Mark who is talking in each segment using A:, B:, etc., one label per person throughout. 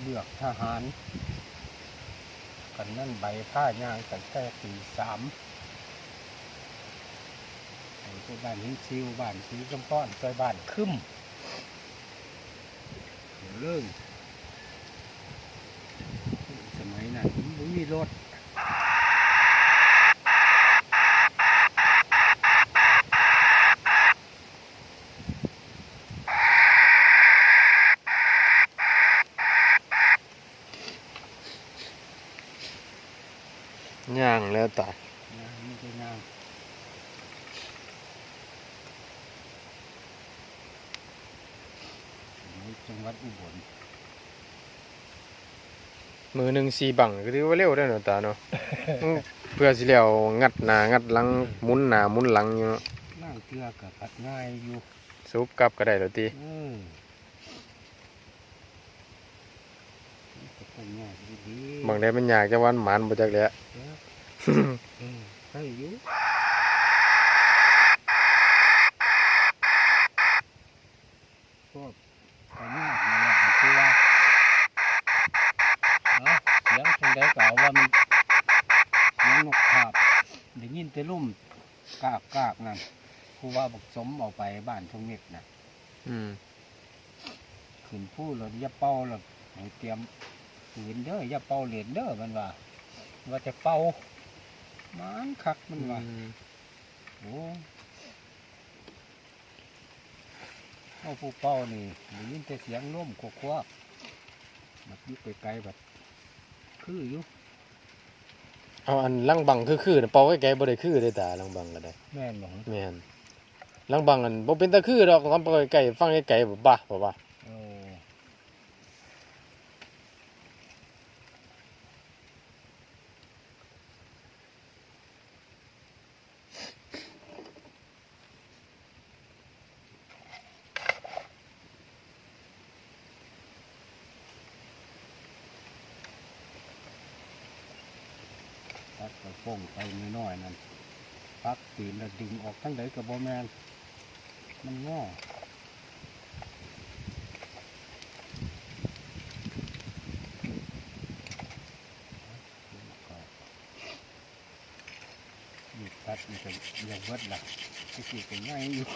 A: เบือกทหาร กันนั่นใบผ้ายางกันแค่ตีสามไอ้พวกบ้านหินชิวบ้านสีจำป้อนซอยบ้านคึ้มเรื่องมัยนั้นมันมีรถ
B: ย่างแล้วตาย
A: นะนี่คืองานในจังหวัดอุบล
B: มือหนึ่งสีบังก็ถือว่าเร็วได้อเนาะตาเนาะอืมเพื่อสิแล้วงัดหน้างัดหลังหมุนหน้าหมุนหลังอยู่เนาะ
A: นั่งเกลือกับผัดง่ายอยู่
B: ซุปกลับก็ได้แล้วติ
A: เออนี่ก็ต้องง่ายดีๆ
B: บางได้มันยากจังวันหมานบ่จักแหล้ว
A: เออเออใช่อยู่พวกก็ยากนั่นแหละคือว่าเนาะเสียงจังไดก็เอาว่ามันเสียงนกขาบได้ยินแต่ลุ่มกากกากๆนั่น ครูว่าบอกสมเอาไปบ้านทงเม็กนะ
B: อืม
A: ขึ้นผู้เราอย่าเป่าเราให้เตรียมปืนเด้ออย่าเป่าเหรียญเด้อมันว่า ว่าจะเป่ามันคักมันว่า
B: อืม
A: โอ้เอาผู้เป่านี่ได้ยินแต่เสียงล่มควกควกมันอยู่ไกลๆแบบคืออยู่
B: เอาอันลังบังคือๆน่ะเป่าไกลๆบ่ได้คือเด้อตาลังบังก็ได้
A: แม่นหลง
B: แม่น ลังบังอันบ่เป็นตะคือดอกทำป่าไกลๆฟังไกลๆบ่บ้าบ่ว่า
A: โอ้พักกระฟงไปน้อยๆนั่นพักตีนแล้วดึงออกทั้งใดกับโบแมน มันง้อมีตัดมันจะยังเบิดละที่กี่เป็นง่ายอยู่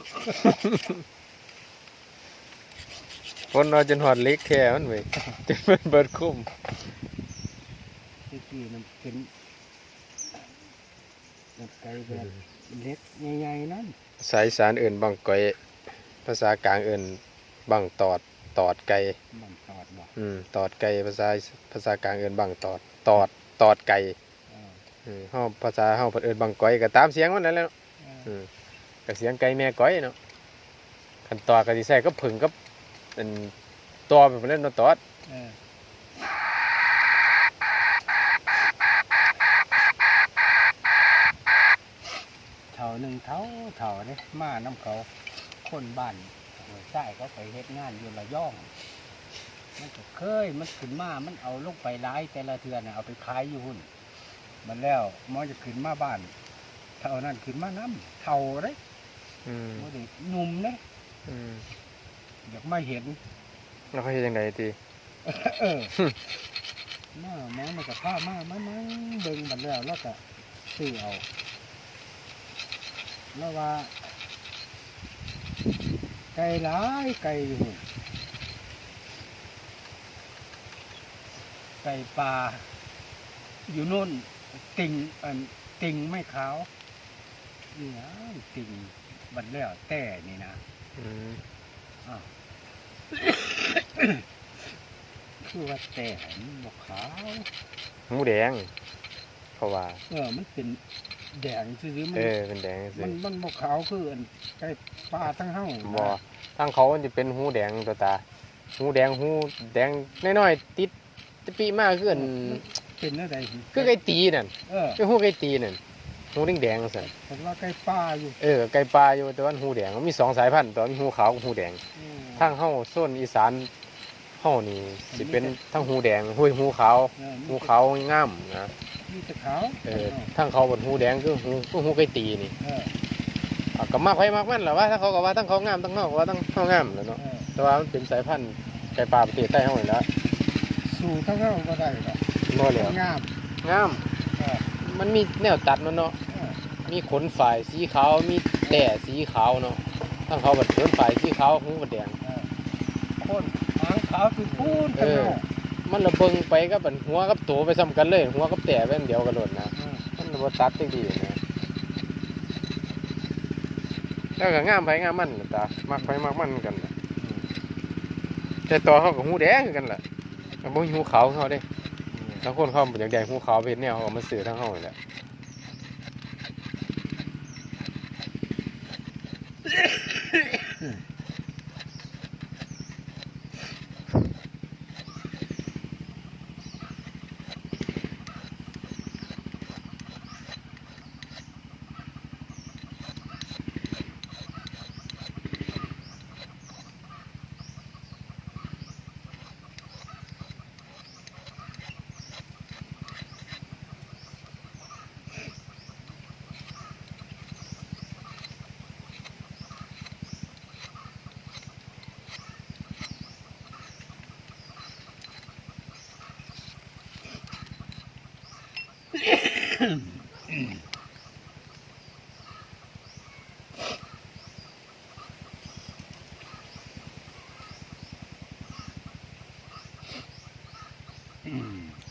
B: คนเอาจนฮอดเล็กแท้มันเว้ยจนมันเบิดคุ้ม
A: ที่กี่มันเป็นแบบไกลแบบเล็กใหญ่ๆนั่น
B: สายสารเอิ้นบังก้อยภาษากลางเอิ้นบังตอดตอดไก่
A: มันตอดบ่
B: อืมตอดไก่ภาษาภาษากลางเอิ้นบังตอดตอดตอดไก่
A: เออ
B: อืมเฮาภาษาเฮาเพิ่นเอิ้นบังก้อยก็ตามเสียงมันนั่นแหละเนาะ
A: เออ
B: อืมก็เสียงไก่แม่ก้อยเนาะคันตอดก็สิใส่ก็ผึ่งกับอันตอแบบนั้นเนาะตอด
A: เออเท่า หนึ่งเท่าเท่าเนี่ยมาน้ำเขาคนบ้านหัวใต้เขาไปเฮ็ดงานอยู่ระยอง มันก็เคยมันขึ้นมา มันเอาลงไปร้ายแต่ละเทือนน่ะเอาไปขายอยู่หุ่น มันแล้วมันจะขึ้นมาบ้าน เท่านั้นขึ้นมาน้ำเท่าเลย
B: อืม
A: บ่ได้หนุ่มเลย
B: อืม
A: อยากมาเห็น
B: แล้วเขาเฮ็ดจังไดติ
A: เออมาแม้มันก็พามามานั่งเบิ่งบัดแล้วแล้วก็ซื้อเอา แล้วว่า ไก่หลายไก่อยู่หุ่นไก่ปลาอยู่นู่นติ่งอันติ่งไม่ขาวนี่นะติ่งบัดแล้วแต่นี่นะ
B: อืม
A: อ้าวคือว่าแต่มันบกขาว
B: หมูแดงเขาว่า
A: เออมันเป็น แดงซื่อๆมัน
B: เออเป็นแดงสิ
A: มันมันบกขาวคืออันไก่ปลาทั้งเฮ้า
B: บ่ทางเขามันจะเป็นหูแดงตัวตาหูแดงหูแดงน้อยๆติดตะปีมากคืออัน
A: เป็นอะไร
B: คือไก่ตีนั่น
A: เออ
B: คือหูไก่ตีนั่นหูแดงๆซั่น
A: ผมว่าไก่ปลาอยู่
B: เออไก่ปลาอยู่แต่ว่าหูแดงมันมีสองสายพันธุ์ตัวมีหูขาวกับหูแดง
A: เออ
B: ทางเฮาโซนอีสานเฮานี่สิเป็นทั้งหูแดงหูหูขาว
A: เออ
B: หูขาวงามนะ
A: มีแต่ขาว
B: เออทางเขาบนหูแดงคือหูคือหูไก่ตีนี่
A: เออ
B: อะก็มากไปมากมันแหละว่าถ้าเขาก็ว่าทั้งเขางามทั้งเฮาก็ว่าทั้งเฮางามแหล้วเนาะ
A: เออ
B: แต่ว่ามันเป็นสายพันธุ์ไก่ปลาประเทศใต้เฮานี่แหละ
A: สูสู่ทั้งเราก็ได้หรอก
B: บ่แล้ว
A: งาม
B: งาม
A: เออ
B: มันมีแนวตัดมันเนาะ
A: เออ
B: มีขนฝ่ายสีขาว มีแต่สีขาวเนาะทั้งเขาบัดขนฝ่ายสีขาวหูบัดแดง
A: เออคนหางขาวคือพูนทั้ง
B: เออ
A: เรา
B: มันระเบิงไปกับบัดหัวกับตัวไปซ้ำกันเลย หัวกับแต่เป็นเดียวกันโลดนะ
A: เออ
B: มันบ่ตัดจังดีนะแล้วก็งามไผงามมันน่ะตามักไผมักมันกันน่ะแต่ตัวเขาก็หูแดงคือกันล่ะมันบ่มีหูขาวคือเขาเด้บางคนเขาบ่อยากได้หูขาวไปเฮ็ดแนวเขาก็มาซื้อทั้งเฮานี่แหละ
A: อืม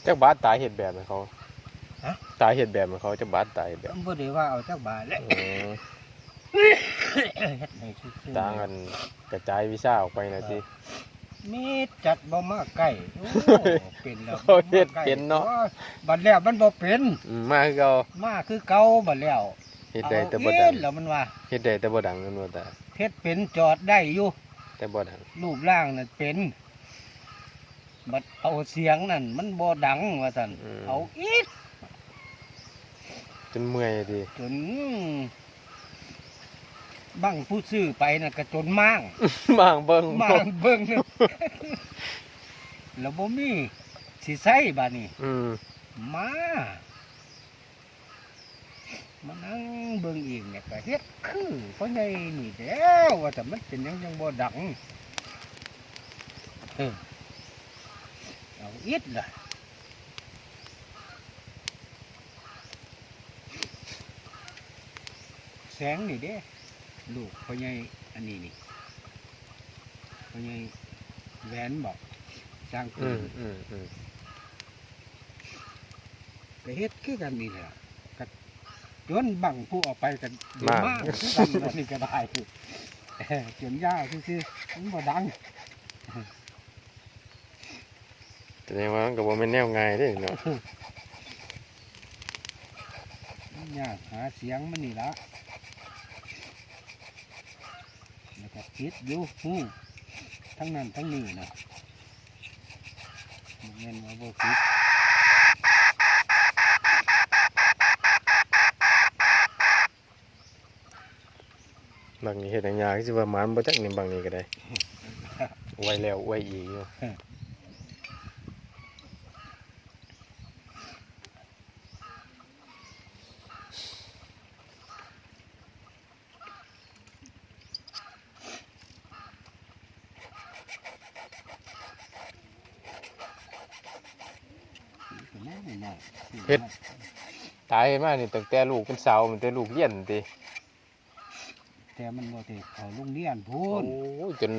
B: จักบาทตายเฮ็ดแบบให้เขา
A: ฮะ
B: ตายเฮ็ดแบบให้เขาจักบาทตายเฮ็ดแบบ
A: บ่ได้ว่าเอาจักบาทแล้ว
B: อืม
A: เฮ็ดให้ซื่อๆ
B: ต่างกันกระจายวิชาออกไปนะสิ
A: มีจัดบ่มาใกล้โอ้เป็นแล้ว
B: เขาเฮ็ดเป็นเนาะ
A: โอ้ยบัดแล้วมันบ่เป็น
B: อืมมาคือเก่า
A: มาคือเก่าบัดแล้ว
B: เฮ็ดได้แต่บ่
A: เอา
B: ดั
A: เฮ็
B: ง
A: ดแล้วมันว่า
B: เฮ็ดได้แต่บ่ดังนั่นว่าแต่
A: เฮ็ดเป็นจอดได้อยู่
B: แต่บ่ดัง
A: รูปร่างนั่นเป็นบัดเอาเสียงนั่นมันบ่ดังว่าซั่นเอาอีก
B: จนเมื่อยดิ
A: จน บังผู้ซื้อไปน่ะก็จนมั่ง
B: บางเบิ่ง
A: มั่งเบิ่งแล้วบ่มีสิใส่บัดนี้
B: อืม
A: มามานั่งเบิ่งเองเนี่ยก็เฮ็ดคือเพราะไงนี่แหล้วว่าแต่มันเป็นหยังยังบ่ดังเออเอาอิดล่ะแสงนี่เด้ ลูกพ่อใหญ่อันนี้นี่พ่อใหญ่แหวนบอกสร้างปื
B: อื
A: น
B: มอืมอืม
A: ก็เฮ็ดคือกันนี่แหละก็จนบังผู้ออกไปกันมากคือกันตอนนี้ก็ได้เออจนยากซื่อๆมันบ่ดัง
B: แสดงว่ามันก็บ่แม่นแนวง่ายเด้เนาะ
A: มันยากหาเสียงมันนี่ละ ติดอยู่ฮู้ทั้งนั้นทั้งนี้นะบ่แม่นมาบ่คิด
B: บางนี้เฮ็ดให้ยากสิว่ามันบ่จักนี่บางนี้ก็ได้ไว้แล้วไว้อีกอยู่
A: ก็แน่แน่
B: เฮ็ด ตาย มานี่ตั้งแต่ลูกเป็นสาวมันแต่ลูกเรียนติ
A: แต่มันบ่ได้เข้าโรงเรียนพู
B: โอ้
A: น
B: ยจน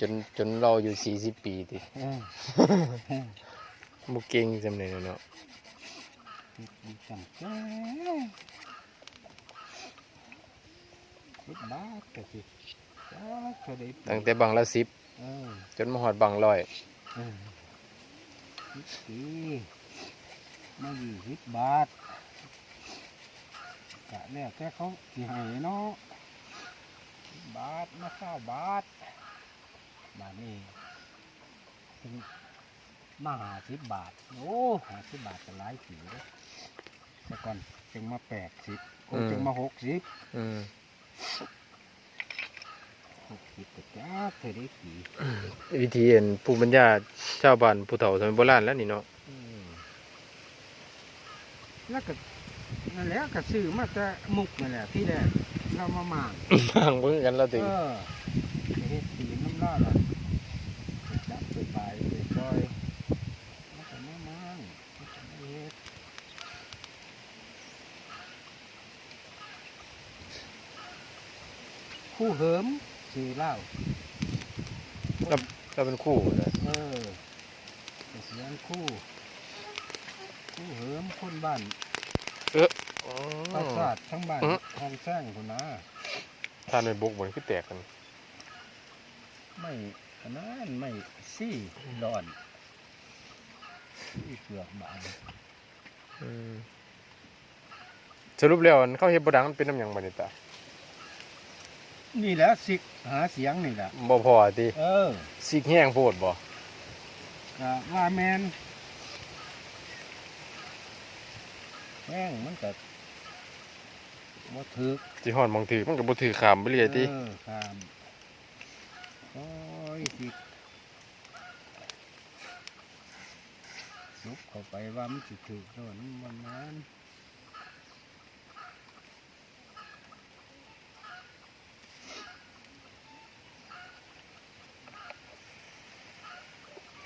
B: จนจนเราอยู่ 40 ปีติ
A: เออเออ
B: บ่เก่งจำาไดเนาะ
A: เฮ็ดดีจังแจ้คิดบาทก็สิจ้าก็ได้ปี
B: ตั้งแต่บังละ
A: เออ
B: 10จนมาฮอดบังร้อย
A: เออคิดดีมายี่สิบบาท กะแล้วแต่เขาสิให้เนาะ10บาทมาเก้าบาทบาทนี้เป็นมาหาสิบบาท โอ้หาสิบบาทก็หลายสีเลยแต่ก่อนจึงมาแปดสิบโอ้จึงมาหกสิบ
B: อืม
A: หกสิบก็จ้าเคยได้กี่
B: วิธีอันภูมิปัญญาชาวบ้านผู้เฒ่าสมัยโบราณแล้วนี่เนาะ
A: แล้วก็ นั่นแหละก็ซื้อมาจะมุกนั่นแหละที่แรกเรามาหมาง
B: ห่างเพื่อกันแล้ว
A: เอ
B: ติ
A: อเฮ็ดสีน้ำลาดละจับไปไปไปซอยมันก็ม่หมางมันกเฮ็ดคู่เหิมสีเหล้า
B: เราเป็นคู่เลย
A: เออเสียงคู่ คู่เหิมคนบ้าน
B: อ๋อ
A: ปราสาททั้งบ้าน
B: อื้อ
A: ห้องแซงคนนะ
B: ทานในบุกบนคือแตกกัน
A: ไม่อันนั้นไม่ซี่ร้อนซี่เปลือกบาง
B: อืมสรุปแล้วอันเขาเฮ็ดบ่ดังมันเป็นน้ำหยังบัดนี้ตา
A: นี่แหละสิกหาเสียงนี่แหละ
B: บ่พอติ
A: เออ
B: สิกแห้งโพดบ่
A: กะว่าแมน แห้งมันก็บ่ถึก
B: สิฮ้อนบางทีมันก็บ่ถือขามไปเรื่อยติ
A: เออครับโอ้ยสิลุกเข้าไปว่ามันสิถึกโดนมันนั้น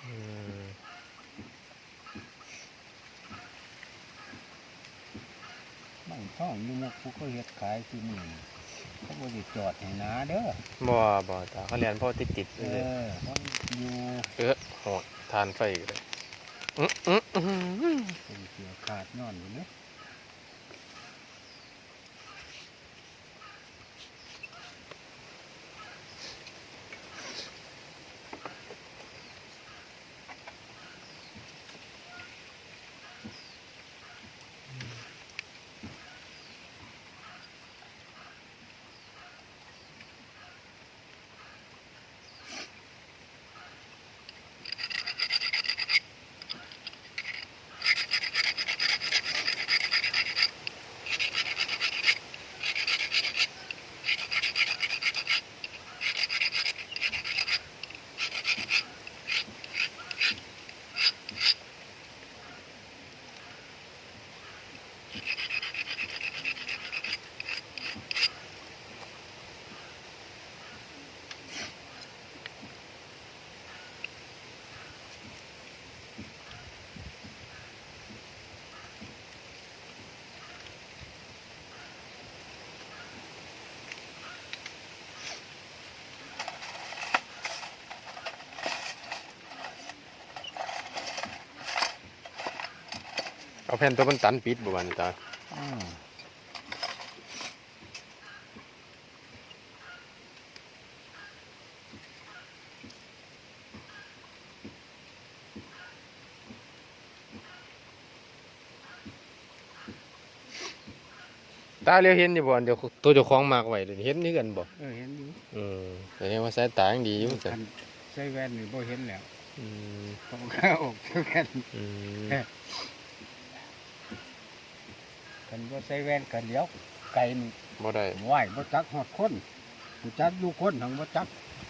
B: อืม
A: บาง ช่องอยูมุกผู้ก็เฮ็ดขายที่นี่เขาบ่ได้จอดให้นาเด้อ
B: บ่บ่ตาเขาเรียนพอติดๆ
A: เอ
B: เลย
A: อต้องอยู่
B: เออหอดทานไฟก็ได้อื้ออื้ออื้อหือ
A: เป็นเสียขาดย้อนอยู่เนาะ
B: เอาแผ่นตัวมันตันปิดบ่วันตา
A: อืม
B: ตาเรียวเห็นอยู่บ่อันเดี๋ยวตัวเจ้าของมากไว้เดี๋ยวนี้เห็นนี่กันบ่
A: เออเห็นอยู่
B: อืมแต่ยังว่าสายตายังดีอยู่จ้ะ
A: คันใส่แว่นนี่บ่เห็นแล้ว
B: อืม
A: ต้องข้าออกใส่แว่น
B: อืม
A: คัน บ่ใส่แว่นกันเดี๋ยวไก่นี่
B: บ่ได้
A: ไหวบ่จักฮอดคนบ่จักอยู่คนหังบ่จัก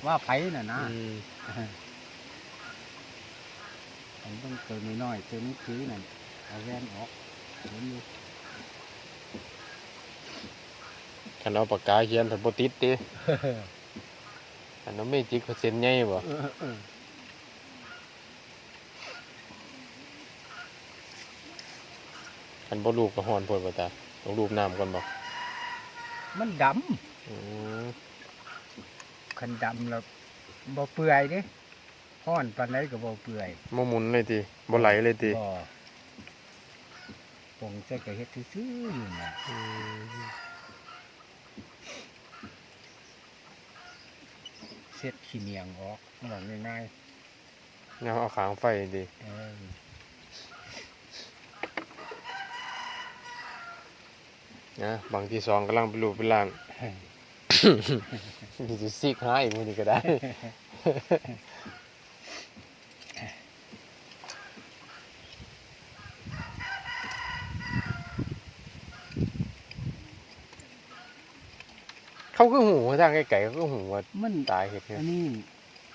A: ว่าไผน่ะนะ
B: อืม
A: ผมต้องตัวน้อยๆตัวนี้คือนั่นเอาแว่นออกเห็นอยู่
B: คันเอาปากกาเขียนถ้าบ่ติดติคันเอาเมจิกเขาเซ็นใหญ่บ่
A: เออเออ
B: คันบ่รูปก็ฮ้อนโพดบ่ตาต้องรูปน้ำก่อนบ่
A: มันด
B: อืมำ
A: คันดำแล้วบ่เปื่อยเด้ห้อนปานใดก็บ่เปื่อย
B: บ่หมุนเลยติบ่ไหลเลยติ
A: บ่ปงใส่ก็เฮ็ดซื่อๆอยู่น่ะ
B: อืม
A: เช็ดขี้เหนียงออกบอกง่าย
B: ยังเอาขางไฟติ
A: ๆเออ
B: นะบางที่สองกำลังไปรูปไปล่างมีจะซีกหาอีกมื้อนี้ก็ได้เขาก็หูว่าทางไกลๆเขาก็หูว่า
A: มัน
B: ตายเห็ดเนี่ย
A: อันนี้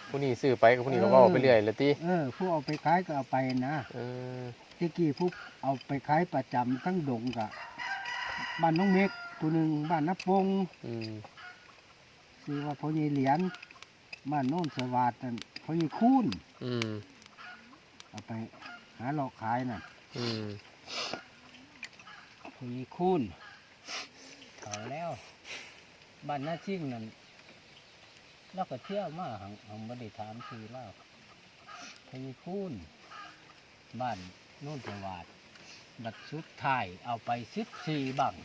B: ผู้นี้ซื้อไปกับผู้นี้ก็เว่าไปเรื่อยละติ
A: เออผู้เอาไปขายก็เอาไปนะ
B: เออ
A: ตะกี้ผู้เอาไปขายประจำทั้งดงกะ บ้านน้องเมกตัวหนึ่งบ้านนับปง
B: อืม
A: คือว่าพ่อใหญ่เหรียญบ้านโน่นสวัสดิ์นั่นพ่อใหญ่คูน
B: อืม
A: เอาไปหาหลอกขายน่ะ
B: อืม
A: พ่อใหญ่คูนเอาแล้วบ้านน้าชิ่งนั่นแล้วก็เที่ยวมาหังหังบริถามคือเล่าพญคูนบ้านโน่นจังหวัด บัดสุดท้ายเอาไปสิบสี่บัง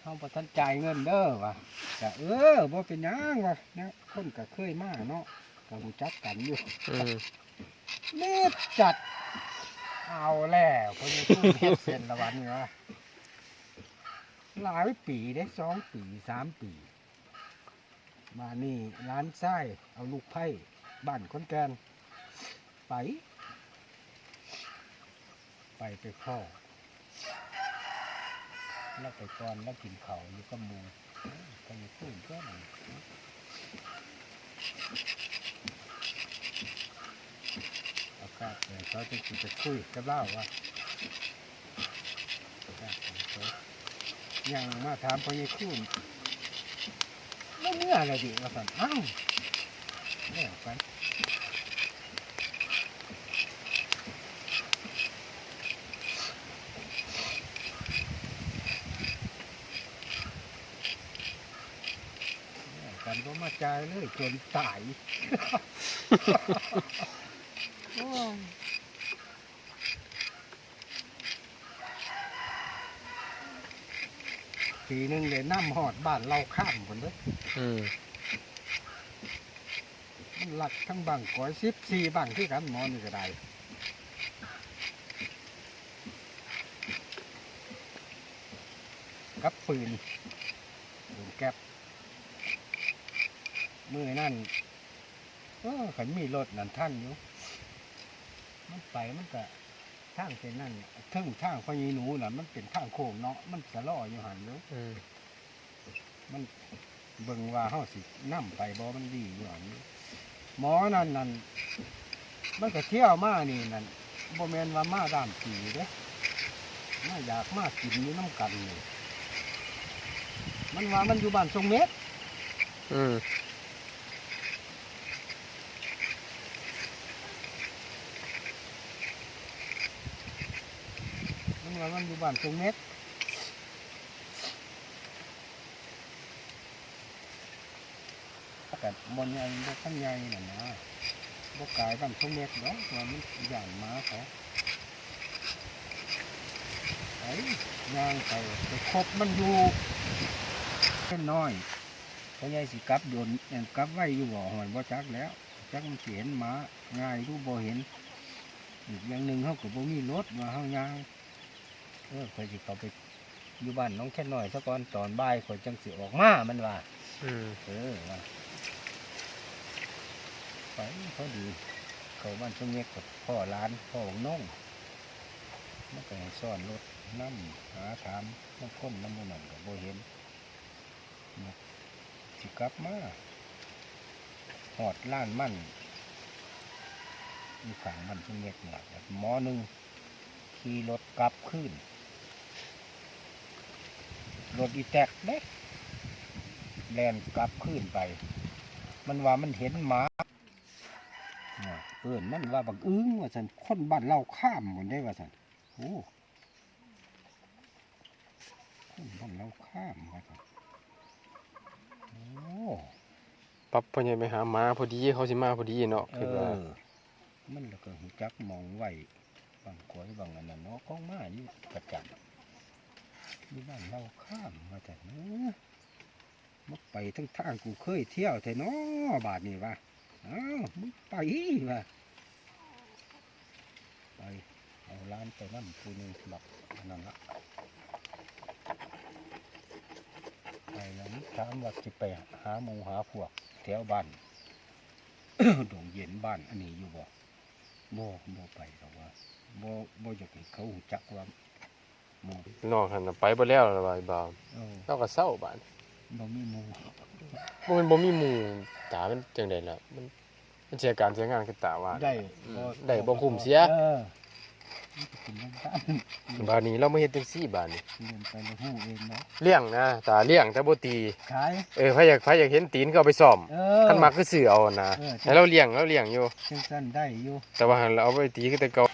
A: เขาประทันจ่ายเงินเด้อวะก็เออบ่เป็นหยังวะนะคนก็เคยมาเนาะก็รู้จักกันอยู่
B: อืม
A: เม็ดจัด เอาแล้วพญคูนเฮ็ดเส้นละวันนี่วะหลายปีได้สองปีสามปี มานี่ร้านไส้เอาลูกไผ่บ้านคนแกนไป ไปไปพ่อแล้วไปก่อนแล้วกินเขาอยู่กับมูก็อยู่ตื้นแค่นั้นเอากาศเลยเขาจะกินจะคุยกับเล่าว่าอากาศเลยเขายังมาถามพญคุณไม่เมื่ออะไรดิว่าสันอ้าวเนี่ยกันเนี่ยกันก็ มาจ่ายเลยจนตาย โอ้ยปีหนึ่งเลยน้ำหอดบ้านเราข้ามคนเลย
B: อืม
A: มันหลักทั้งบังก้อยสิบสี่บังที่กันหมอนี่ก็ได้กับปืนปืนแก๊ป มือนั่นเออขันมีรถนั่นท่านอยู่มันไปมันก็ทางเป็นนั่นทึ่งทางพญีหนูน่ะ มันเป็นทางโค้งเนาะมันสะล่ออยู่หันอยู่
B: อืม
A: มันเบิ่งว่าเฮาสินํไปบ่มันดีอยู่อันนี้หมอนั่นนั่นมันก็เที่ยวมานี่นั่นบ่แม่นว่ามาด้ามปีเด้มาอยากมากินอยู่น้ำกันนี่มันว่ามันอยู่บ้านทรงเม็ด
B: อืม
A: ว่ามันอยู่บ้านทรงเม็ดแต่บนใหญ่บ่ข้างใหญ่น่ะนะบ่กายบ้านทรงเม็ดดอกว่ามันย่านมาเขาไอ้ย่างไปไปคบมันอยู่แค่น้อยเพราะยายสิกลับโดนเอิ่มกลับไว้อยู่บ่อหอยบ่จักแล้วจักมันสิเห็นมาง่ายรู้บ่เห็นอีกอย่างหนึ่งเขาก็บ่มีรถมาเฮาย่าง เออข่อยสิเขาไปอยู่บ้านน้องแค่น้อยซะก่อนตอนบ่ายข่อยจังสิออกมามันว่า
B: อืม
A: เออว่าไปเขาดี เขาบ้านช่วงเงียกับพ่อร้านพ่อของน้องมันก็ให้ซ่อนรถน้ำหาถามน้ำก้นน้ำมันนั่นก็บ่เห็นนะสิกลับมาหอดล้านมั่นมีขังมันช่วงเงียนี่แหละหมอหนึ่งขี่รถกลับขึ้น รถอีแตกเด็กแลนกลับขึ้นไป มันว่ามันเห็นหมาเนี่ยเอิ้นมันว่าบักอึ้งว่าสันคนบ้านเราข้ามหมดได้ว่าสันโอ้คนบ้านเราข้ามว่าสันโอ้
B: ปั๊บพ่อใหญ่ไปหาหมาพอดีเขาสิมาพอดีเนาะ
A: เอ
B: คือว่า
A: อมันแล้วก็หูจักมองไว้บางกวยบางอันนั้นเนาะของมาอยู่ประจำ นี่บ้านเราข้ามว่าสันเนอมาไปทั้งทางกูเคยเที่ยวแต่นาะบาทนี่ว่าอ้าวมึงไปว่าไปเอาร้านไปนั่นคูนึงบักอันนั้นละไปแล้วนี่ถามว่าจะไปหาหมูหาพวกแถวบ้านดงเย็นบ้านอันนี้อยู่บ่บ่บ่ไปหรอกว่าบ่บ่อยากให้เขาจักว่า หมู
B: นอกหันน่ะไปบ่แล้วล่ะบายบ่าว
A: เออ
B: เราก็เศร้าบาด
A: บ่มีหมู
B: บ่แมันบ่มีหมู่ตามันจังไดล่ะมันมันเสียการเสียงานคือตาว่า
A: ได้
B: อืมได้บ่คุ้มเสีย
A: เออมันก็เป็นบ้าน
B: บาดนี้เรามาเฮ็ดจังซี่บาดนี้
A: เรียนไปแล้วฮู้เองเนาะ
B: เลี้ยงนะตาเลี้ยงแต่บ่ตี
A: ขาย
B: เออไผอยากไผอยากเห็นตีนก็เอาไปซ่อม
A: เออ
B: คันมักคือซื้อเอานะ
A: เออ
B: ให้เราเลี้ยงเราเลี้ยงอยู่
A: จังซั่นได้อยู่
B: แต่ว่าหันเราเอาไปตีคือแต่เก่า